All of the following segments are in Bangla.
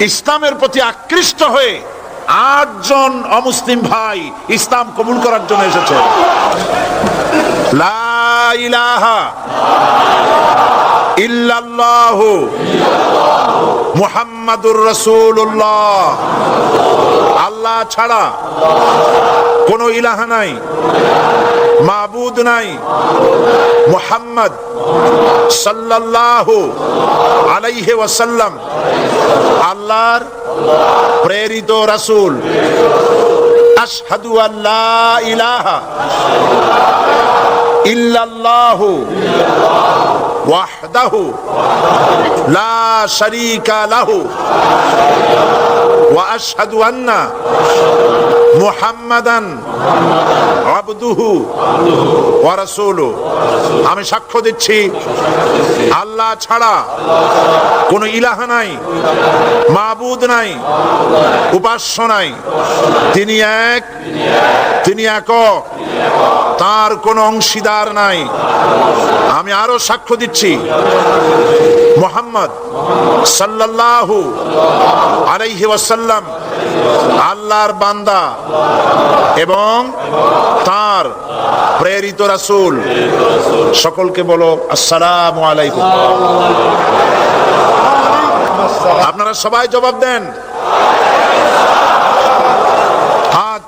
ইসলামের প্রতি আকৃষ্ট হয়ে আটজন অমুসলিম ভাই ইসলাম কবুল করার জন্য এসেছে। ইল্লাল্লাহু মুহাম্মাদুর আল্লাহ ছাড়া কোনো ইলাহা নাই। মাবুদ নাই। মুহাম্মদ সাল্লাল্লাহু আলাইহি ওয়াসাল্লাম আল্লাহর প্রেরিত রাসূল। আশহাদু আল্লা ইলাহা ইল্লাল্লাহু ওয়াহদাহু লা শারীকা লাহু ওয়া আশহাদু আন্না মুহাম্মাদান আমি সাক্ষ্য দিচ্ছি, আল্লাহ ছাড়া কোনো ইলাহা নাই, মাবুদ নাই, উপাস্য নাই। তিনি এক তিনি এক তার কোনো অংশীদার নাই। আমি আরও সাক্ষ্য দিচ্ছি। মোহাম্মদ আলাইহি ওয়াসাল্লাম আল্লাহর বান্দা এবং তার প্রেরিত রাসূল। সকলকে বলো, আসসালামু আলাইকুম। আপনারা সবাই জবাব দেন। আজ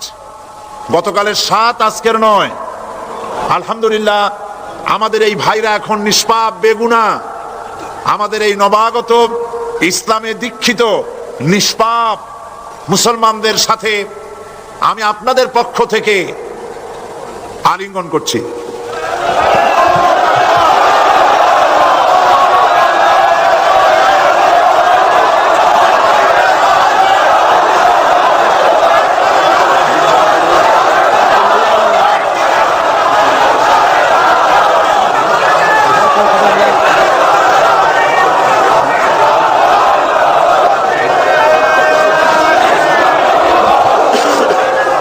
গতকালের সাত, আজকের নয়। আলহামদুলিল্লাহ আমাদের এই ভাইরা এখন নিষ্পাপ, বেগুনা। আমাদের এই নবাগত, ইসলামে দীক্ষিত, নিষ্পাপ মুসলমানদের সাথে আমি আপনাদের পক্ষ থেকে আলিঙ্গন করছি।